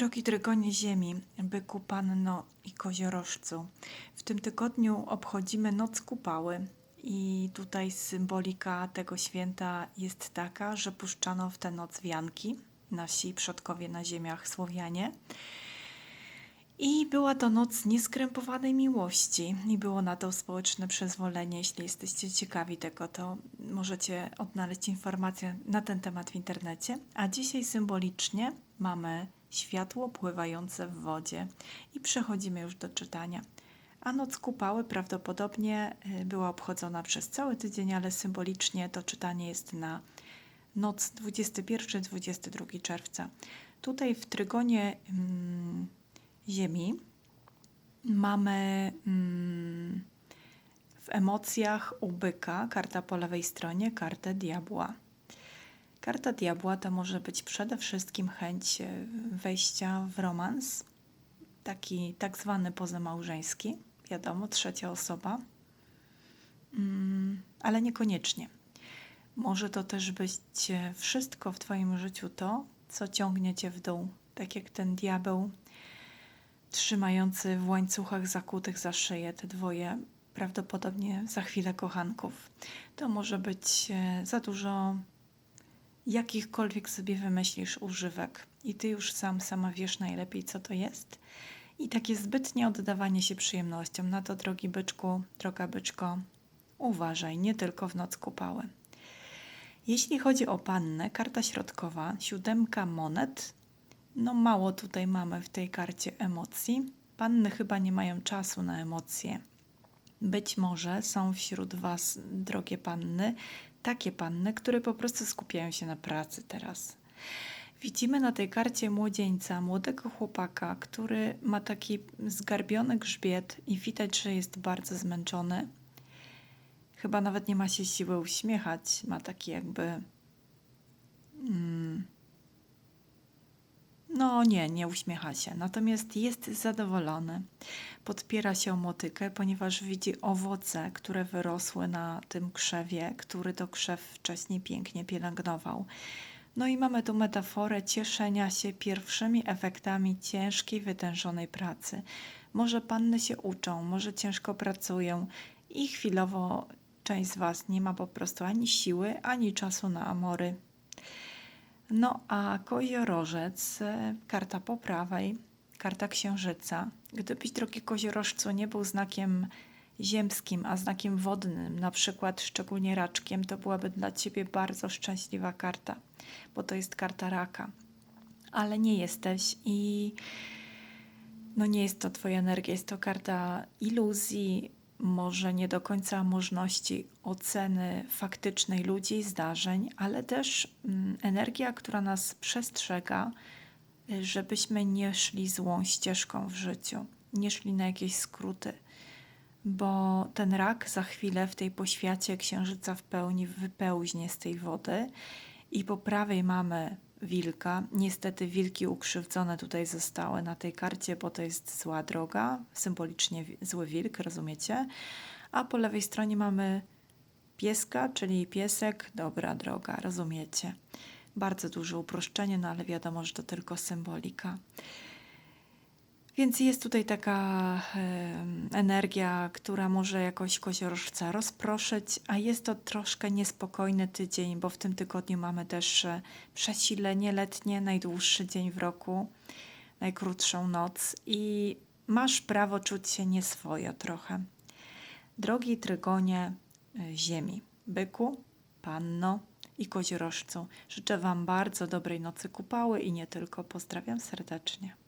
Drogi Trygonie Ziemi, Byku Panno i Koziorożcu, w tym tygodniu obchodzimy Noc Kupały i tutaj symbolika tego święta jest taka, że puszczano w tę noc wianki, nasi przodkowie na ziemiach Słowianie. I była to noc nieskrępowanej miłości i było na to społeczne przyzwolenie. Jeśli jesteście ciekawi tego, to możecie odnaleźć informacje na ten temat w internecie. A dzisiaj symbolicznie mamy światło pływające w wodzie i przechodzimy już do czytania. A noc kupały prawdopodobnie y, była obchodzona przez cały tydzień, ale symbolicznie to czytanie jest na noc 21-22 czerwca. Tutaj w trygonie mm, Ziemi mamy mm, w emocjach u byka, karta po lewej stronie, kartę diabła. Karta diabła to może być przede wszystkim chęć e, wejścia w romans, taki tak zwany pozamałżeński, wiadomo, trzecia osoba, mm, ale niekoniecznie. Może to też być e, wszystko w Twoim życiu to, co ciągnie Cię w dół, tak jak ten diabeł trzymający w łańcuchach zakutych za szyję te dwoje, prawdopodobnie za chwilę kochanków. To może być e, za dużo jakichkolwiek sobie wymyślisz używek i ty już sam, sama wiesz najlepiej, co to jest. I takie zbytnie oddawanie się przyjemnościom. Na to, drogi byczku, droga byczko, uważaj, nie tylko w noc kupały. Jeśli chodzi o pannę, karta środkowa, siódemka monet, no mało tutaj mamy w tej karcie emocji. Panny chyba nie mają czasu na emocje. Być może są wśród Was, drogie panny, takie panny, które po prostu skupiają się na pracy teraz. Widzimy na tej karcie młodzieńca, młodego chłopaka, który ma taki zgarbiony grzbiet i widać, że jest bardzo zmęczony. Chyba nawet nie ma się siły uśmiechać, ma taki jakby. Mm, no nie, nie uśmiecha się, natomiast jest zadowolony. Podpiera się motykę, ponieważ widzi owoce, które wyrosły na tym krzewie, który to krzew wcześniej pięknie pielęgnował. No i mamy tu metaforę cieszenia się pierwszymi efektami ciężkiej, wytężonej pracy. Może panny się uczą, może ciężko pracują i chwilowo część z Was nie ma po prostu ani siły, ani czasu na amory. No a koziorożec, e, karta po prawej, karta księżyca. Gdybyś, drogi koziorożcu, nie był znakiem ziemskim, a znakiem wodnym, na przykład szczególnie raczkiem, to byłaby dla ciebie bardzo szczęśliwa karta, bo to jest karta raka. Ale nie jesteś i no nie jest to twoja energia, jest to karta iluzji, może nie do końca możliwości oceny faktycznej ludzi zdarzeń, ale też mm, energia, która nas przestrzega, żebyśmy nie szli złą ścieżką w życiu, nie szli na jakieś skróty, bo ten rak za chwilę w tej poświacie księżyca w pełni wypełźnie z tej wody i po prawej mamy wilka. Niestety wilki ukrzywdzone tutaj zostały na tej karcie, bo to jest zła droga, symbolicznie zły wilk, rozumiecie? A po lewej stronie mamy pieska, czyli piesek, dobra droga, rozumiecie? Bardzo duże uproszczenie, no ale wiadomo, że to tylko symbolika. Więc jest tutaj taka energia, która może jakoś koziorożca rozproszyć, a jest to troszkę niespokojny tydzień, bo w tym tygodniu mamy też e, przesilenie letnie, najdłuższy dzień w roku, najkrótszą noc i masz prawo czuć się nieswojo trochę. Drogi trygonie e, ziemi, byku, panno i koziorożcu, życzę Wam bardzo dobrej nocy kupały i nie tylko. Pozdrawiam serdecznie.